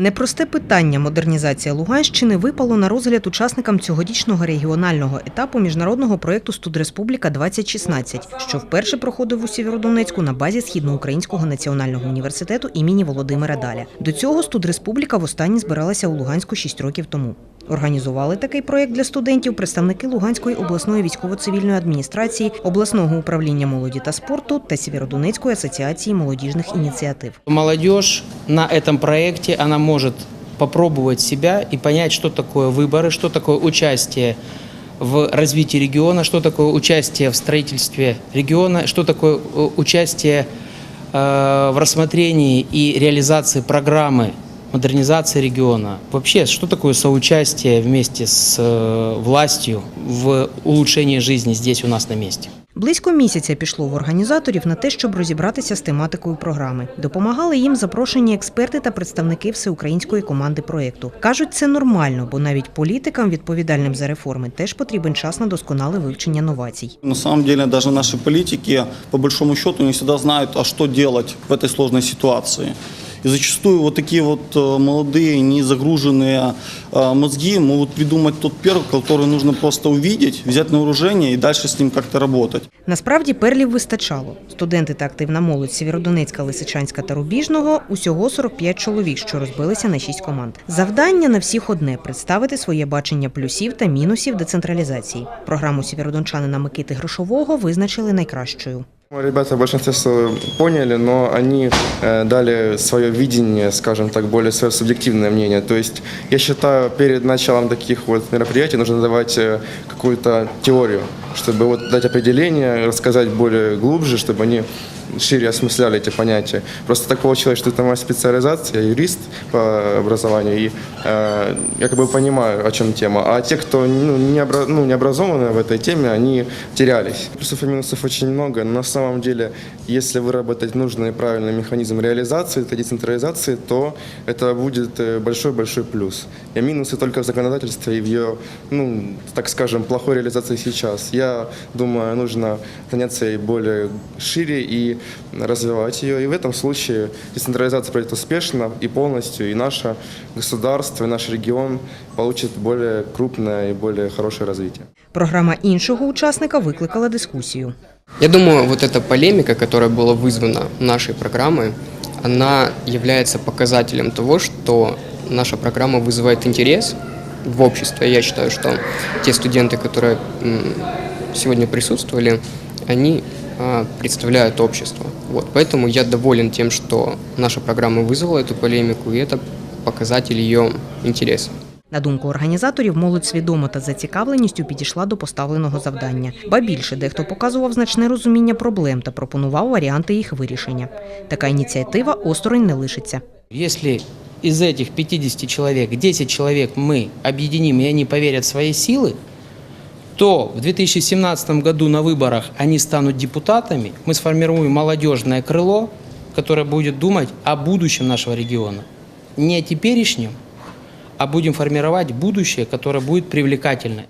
Непросте питання модернізація Луганщини випало на розгляд учасникам цьогорічного регіонального етапу міжнародного проєкту Студреспубліка 2016 що вперше проходив у Сєвєродонецьку на базі Східноукраїнського національного університету імені Володимира Даля. До цього Студреспубліка востаннє збиралася у Луганську 6 років тому. Організували такий проєкт для студентів представники Луганської обласної військово-цивільної адміністрації, обласного управління молоді та спорту та Сєвєродонецької асоціації молодіжних ініціатив. Молодежь на этом проекте, она может попробовать себя и понять, что такое выборы, что такое участие в развитии региона, что такое участие в строительстве региона, что такое э, участие э, в рассмотрении и реализации программы модернизации региона. Вообще, что такое соучастие вместе с э, властью в улучшении жизни здесь у нас на месте? Близько місяця пішло в організаторів на те, щоб розібратися з тематикою програми. Допомагали їм запрошені експерти та представники всеукраїнської команди проєкту. Кажуть, це нормально, бо навіть політикам, відповідальним за реформи, теж потрібен час на досконале вивчення новацій. На самом деле даже наши политики, по большому счету, не всегда знают, а что делать в этой сложной ситуации. И зачастую вот такие вот э, молодые, не загруженные э, мозги могут придумать тот перл, который нужно просто увидеть, взять на вооружение и дальше с ним как-то работать. Насправді перлів вистачало. Студенти та активна молодь Сєвєродонецька, Лисичанська та Рубіжного усього 45 чоловік, що розбилися на 6 команд. Завдання на всіх одне представити своє бачення плюсів та мінусів децентралізації. Програму сєвєродончанина Микити Грошового визначили найкращою. Ребята в большинстве поняли, но они э, дали свое видение, скажем так, более свое субъективное мнение. То есть я считаю, перед началом таких вот мероприятий нужно давать э, какую-то теорию, чтобы вот дать определение, рассказать более глубже, чтобы они шире осмысляли эти понятия. Просто так получилось, что это моя специализация, я юрист по образованию, и э, я как бы понимаю, о чем тема. А те, кто ну, не, обра- ну, не образованы в этой теме, они терялись. Плюсов и минусов очень много, но на самом деле, если выработать нужный и правильный механизм реализации, этой децентрализации, то это будет э, большой-большой плюс. И минусы только в законодательстве и в ее, ну, так скажем, плохой реализации сейчас. Я думаю, нужно заняться ей более шире и развивать ее. И в этом случае децентрализация пройдет успешно и полностью, и наше государство, и наш регион получит более крупное и более хорошее развитие. Програма іншого учасника викликала дискусію. Я думаю, вот эта полемика, которая была вызвана нашей программой, она является показателем того, что наша программа вызывает интерес в обществе. Я считаю, что те студенты, которые сегодня присутствовали, они а, представляют общество. Вот. Поэтому я доволен тем, что наша программа вызвала эту полемику, и это показатель ее интереса. На думку організаторів, молодь свідомо та з зацікавленістю підійшла до поставленого завдання. Ба більше дехто показував значне розуміння проблем та пропонував варіанти їх вирішення. Така ініціатива осторонь не лишиться. Если из этих 50 человек 10 человек мы объединим и они поверят в свои силы, то в 2017 году на выборах они станут депутатами, мы сформируем молодежное крыло, которое будет думать о будущем нашего региона. Не о теперешнем, а будем формировать будущее, которое будет привлекательное.